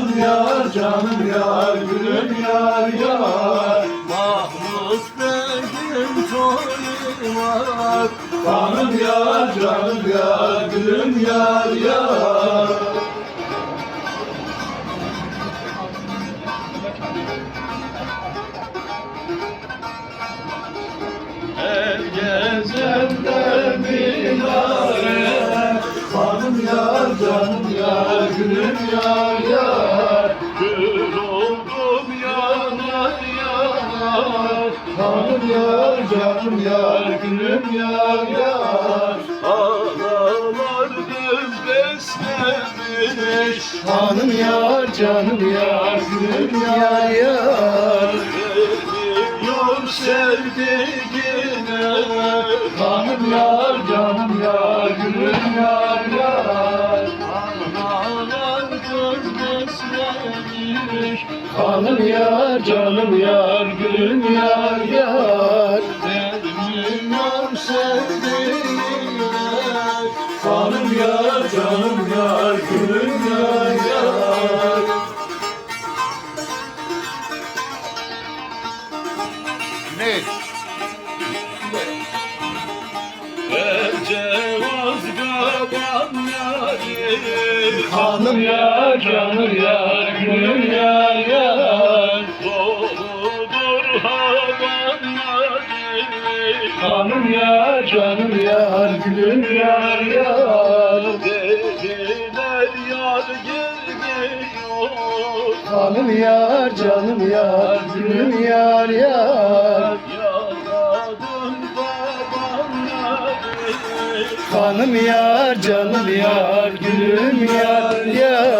Hanım yar, canım yar, gülüm yar yar. Mahmut Bey'in toyu var Hanım yar, canım yar, gülüm yar yar. Her gezende minare Hanım yar, canım yar, gülüm yar. Hanım yar, canım yar, gülüm yar yar. Ağlar göz beslemiş Hanım yar, canım yar, gülüm yar yar. Vermiyor sevdiğine Hanım yar, canım yar, gülüm yar yar. Ağlar göz beslemiş Hanım yar, canım yar, gülüm yar. Sevdiğine Hanım yar, canım yar, gülüm yar yar. Ne? Cevaz gaban yari Hanım yar, canım yar, gülüm yar yar. Hanım yar, canım yar, gülüm yar yar. Dediler yar gelmiyor Hanım yar, canım yar, gülüm yar yar. Yaradım babam yari Hanım yar, canım yar, gülüm yar yar.